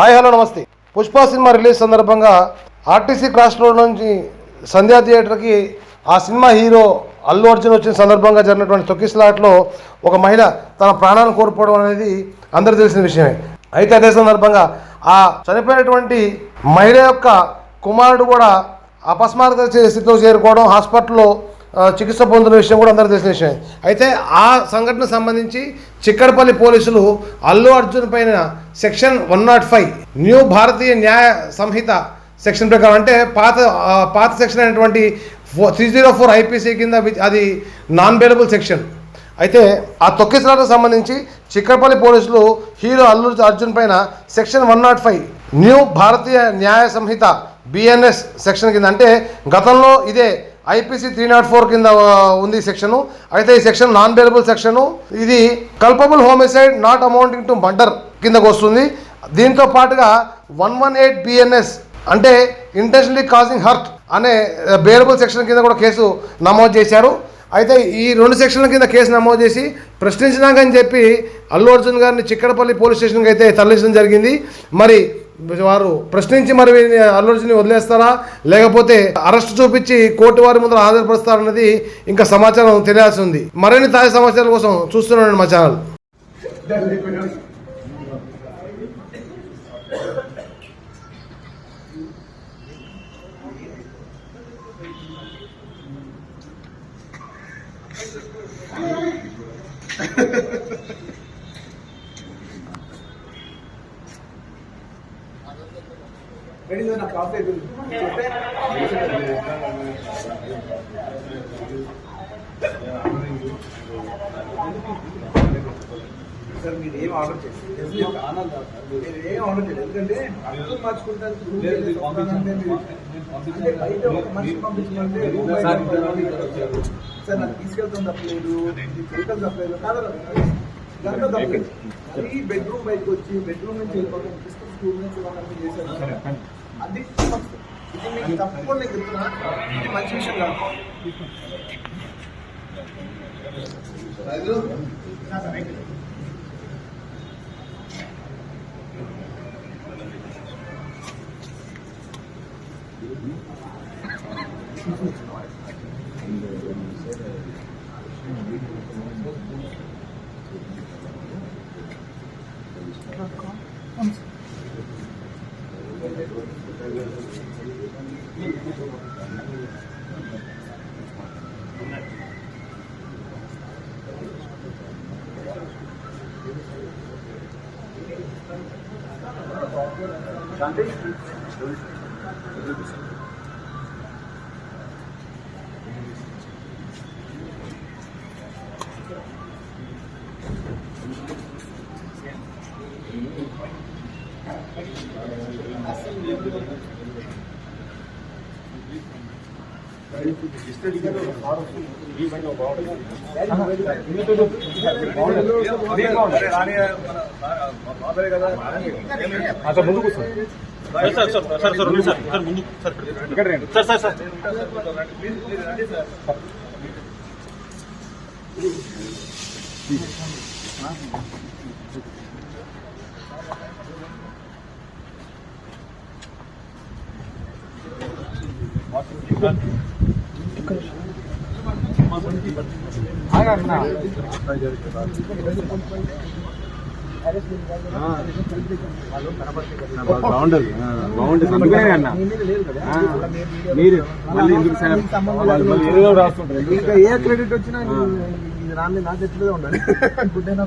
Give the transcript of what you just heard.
Hi hello నమస్తే. Pushpa cinema release సందర్భంగా RTC cross road నుంచి సంధ్యా థియేటర్కి ఆ సినిమా హీరో అల్లు అర్జున్ వచ్చిన సందర్భంగా జరిగినటువంటి తొక్కిసలాట్లో ఒక మహిళ తన ప్రాణాలను కోల్పోవడం అనేది అందరూ తెలిసిన విషయమే. అయితే అదే సందర్భంగా ఆ చనిపోయినటువంటి మహిళ యొక్క కుమారుడు కూడా అపస్మారక స్థితిలో చేరుకోవడం హాస్పిటల్లో చికిత్స పొందిన విషయం కూడా అందరికీ తెలిసిన విషయం అయితే ఆ సంఘటనకు సంబంధించి చిక్కడపల్లి పోలీసులు అల్లు అర్జున్ పైన section one not five new Bharatiya Nyaya Sanhita section ప్రకారం అంటే పాత పాత సెక్షన్ అయినటువంటి four three zero four IPC కింద అది నాన్ బెయిలబుల్ సెక్షన్. అయితే ఆ తొక్కిసలాటకు సంబంధించి చిక్కడపల్లి పోలీసులు హీరో అల్లు అర్జున్ పైన section one not five new Bharatiya Nyaya Sanhita BNS section కింద. అంటే గతంలో ఇదే ఐపీసీ త్రీ నాట్ ఫోర్ కింద ఉంది సెక్షను. అయితే ఈ సెక్షన్ నాన్ బెయిలబుల్ సెక్షను. ఇది culpable homicide not amounting to murder కిందకు వస్తుంది. దీంతో పాటుగా వన్ వన్ ఎయిట్ బిఎన్ఎస్ అంటే ఇంటెన్షనలీ కాజింగ్ హర్ట్ అనే బెయిలబుల్ సెక్షన్ కింద కూడా కేసు నమోదు చేశారు. అయితే ఈ రెండు సెక్షన్ల కింద కేసు నమోదు చేసి ప్రశ్నించినాకని చెప్పి అల్లు అర్జున్ గారిని చిక్కడపల్లి పోలీస్ స్టేషన్కి అయితే తరలించడం జరిగింది. మరి వారు ప్రశ్నించి మరి వీరిని వదిలేస్తారా? లేకపోతే అరెస్ట్ చూపించి కోర్టు వారి ముందర హాజరుపరుస్తారన్నది ఇంకా సమాచారం తెలియాల్సి ఉంది. మరిన్ని తాజా సమాచారం కోసం చూస్తున్నాను మా ఛానల్. రెడీ నా కాఫీ సార్ మీరు ఏం ఆర్డర్ చేసి మీరు ఏం ఆర్డర్ చేయలేదు. ఎందుకంటే అర్థం మార్చుకుంటారు అంటే బయట ఒక మనిషి పంపించమంటే సార్ నాకు తీసుకెళ్తాం తప్పలేదు వెహికల్ తప్పలేదు కాదు దాంట్లో తప్పలేదు అది బెడ్రూమ్ బయటకు వచ్చి బెడ్రూమ్ నుంచి వెళ్ళిపోతాం నుంచి వాళ్ళని చేశారు? అది. ఇది మీకు తప్పకుండా నేను చెప్తున్నా. ఇది మంచి విషయం కాదు. शांति Thank you. Sir sir sir sir sir ఉంది సార్ సార్ ముందు సార్ సార్ సార్ సార్ బాగుండదు బాగుంటుంది అందుకనే అన్న మీరు మళ్ళీ ఎందుకు సార్ వాళ్ళు మళ్ళీ ఏదో రాస్తుంటారు ఇంకా ఏ క్రెడిట్ వచ్చినా రాని నా చేతిలో ఉండాలి గుడ్ అయినా